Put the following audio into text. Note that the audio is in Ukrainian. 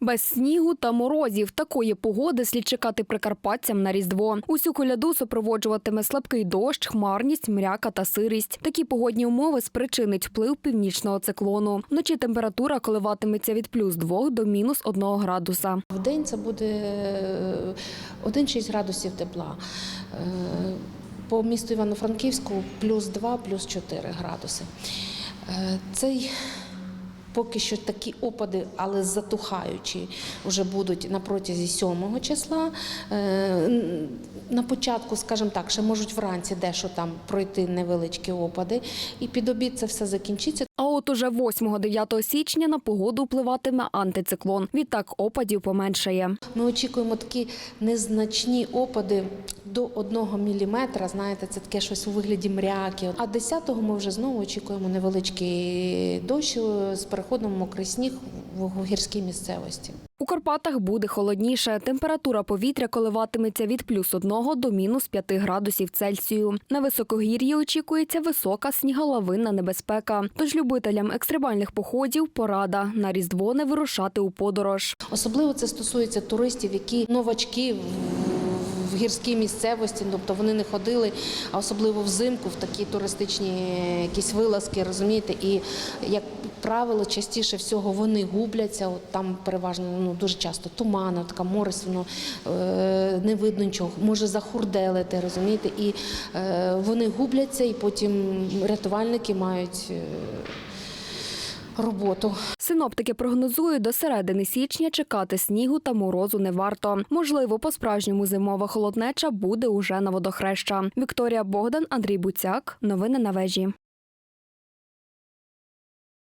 Без снігу та морозів такої погоди слід чекати прикарпатцям на різдво. Усю коляду супроводжуватиме слабкий дощ, хмарність, мряка та сирість. Такі погодні умови спричинить вплив північного циклону. Вночі температура коливатиметься від плюс 2 до мінус 1 градуса. В день це буде е, 1-6 градусів тепла. Е, По місту Івано-Франківську плюс 2, плюс 4 градуси. Е, Цей поки що такі опади, але затухаючі, вже будуть на протязі 7 числа. Е, На початку, скажімо так, ще можуть вранці дещо там пройти невеличкі опади, і під обід це все закінчиться. А от уже 8-9 січня на погоду впливатиме антициклон. Відтак опадів поменшає. Ми очікуємо такі незначні опади до 1 мм, знаєте, це таке щось у вигляді мряки. А 10-го ми вже знову очікуємо невеличкий дощ е, з переходом мокрий сніг в гірській місцевості. У Карпатах буде холодніше. Температура повітря коливатиметься від плюс 1 до мінус 5 градусів Цельсію. На високогір'ї очікується висока сніголовинна небезпека. Тож любителям екстремальних походів порада на різдво не вирушати у подорож. Особливо це стосується туристів, які новачки гірській місцевості, тобто вони не ходили, а особливо взимку в такі туристичні якісь вилазки, розумієте, і як правило, частіше всього вони губляться. От там переважно ну дуже часто туман, така морось, воно е, не видно нічого, може захурделити, розумієте, і е, вони губляться, і потім рятувальники мають. Роботу Синоптики прогнозують, до середини січня чекати снігу та морозу не варто. Можливо, по-справжньому зимова холоднеча буде уже на водохреща. Вікторія Богдан, Андрій Буцяк. Новини на вежі.